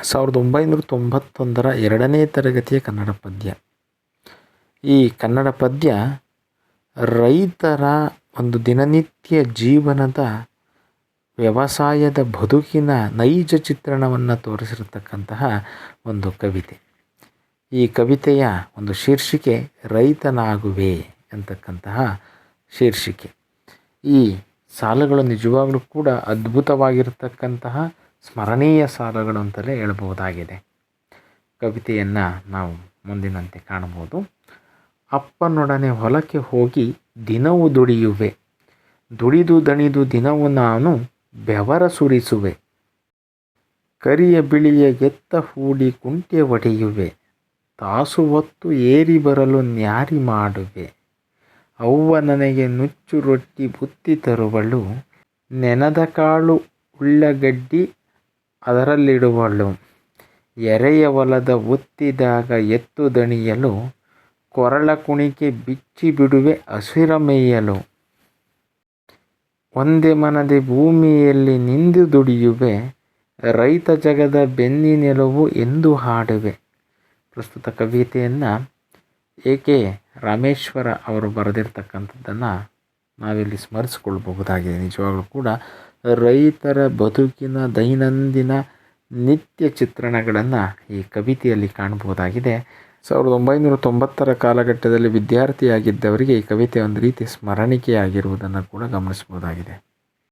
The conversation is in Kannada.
ಸಾವಿರದ ಒಂಬೈನೂರ ತೊಂಬತ್ತೊಂದರ ಎರಡನೇ ತರಗತಿಯ ಕನ್ನಡ ಪದ್ಯ. ಈ ಕನ್ನಡ ಪದ್ಯ ರೈತರ ಒಂದು ದಿನನಿತ್ಯ ಜೀವನದ ವ್ಯವಸಾಯದ ಬದುಕಿನ ನೈಜ ಚಿತ್ರಣವನ್ನು ತೋರಿಸಿರತಕ್ಕಂತಹ ಒಂದು ಕವಿತೆ. ಈ ಕವಿತೆಯ ಒಂದು ಶೀರ್ಷಿಕೆ, ರೈತನಾಗುವೆ ಅಂತಕ್ಕಂತಹ ಶೀರ್ಷಿಕೆ. ಈ ಸಾಲುಗಳು ನಿಜವಾಗಲೂ ಕೂಡ ಅದ್ಭುತವಾಗಿರತಕ್ಕಂತಹ ಸ್ಮರಣೀಯ ಸಾಲಗಳು ಅಂತಲೇ ಹೇಳಬಹುದಾಗಿದೆ. ಕವಿತೆಯನ್ನು ನಾವು ಮುಂದಿನಂತೆ ಕಾಣಬಹುದು. ಅಪ್ಪನೊಡನೆ ಹೊಲಕ್ಕೆ ಹೋಗಿ ದಿನವೂ ದುಡಿಯುವೆ. ದುಡಿದು ದಣಿದು ದಿನವೂ ನಾನು ಬೆವರ ಸುರಿಸುವೆ. ಕರಿಯ ಬಿಳಿಯ ಗೆತ್ತ ಹೂಡಿ ಕುಂಟೆ ಒಡೆಯುವೆ. ತಾಸು ಹೊತ್ತು ಏರಿ ಬರಲು ನ್ಯಾರಿ ಮಾಡುವೆ. ಅವ್ವ ನನಗೆ ನುಚ್ಚು ರೊಟ್ಟಿ ಬುತ್ತಿ ತರುವಳು. ನೆನದ ಕಾಳು ಉಳ್ಳಗಡ್ಡಿ ಅದರಲ್ಲಿಡುವಳು. ಎರೆಯ ಹೊಲದ ಒತ್ತಿದಾಗ ಎತ್ತು ದಣಿಯಲು, ಕೊರಳ ಕುಣಿಕೆ ಬಿಚ್ಚಿ ಬಿಡುವೆ ಹಸಿರ ಮೇಯಲು. ಒಂದೇ ಮನದೆ ಭೂಮಿಯಲ್ಲಿ ನಿಂದು ದುಡಿಯುವೆ, ರೈತ ಜಗದ ಬೆನ್ನಿನೆಲುವು ಎಂದು ಹಾಡುವೆ. ಪ್ರಸ್ತುತ ಕವಿತೆಯನ್ನು ಏಕೆ ರಾಮೇಶ್ವರ ಅವರು ಬರೆದಿರ್ತಕ್ಕಂಥದ್ದನ್ನು ನಾವಿಲ್ಲಿ ಸ್ಮರಿಸ್ಕೊಳ್ಬಹುದಾಗಿದೆ. ನಿಜವಾಗಲೂ ಕೂಡ ರೈತರ ಬದುಕಿನ ದೈನಂದಿನ ನಿತ್ಯ ಚಿತ್ರಣಗಳನ್ನು ಈ ಕವಿತೆಯಲ್ಲಿ ಕಾಣಬಹುದಾಗಿದೆ. ಸಾವಿರದ ಒಂಬೈನೂರ ತೊಂಬತ್ತರ ಕಾಲಘಟ್ಟದಲ್ಲಿ ವಿದ್ಯಾರ್ಥಿಯಾಗಿದ್ದವರಿಗೆ ಈ ಕವಿತೆ ಒಂದು ರೀತಿ ಸ್ಮರಣಿಕೆಯಾಗಿರುವುದನ್ನು ಕೂಡ ಗಮನಿಸ್ಬೋದಾಗಿದೆ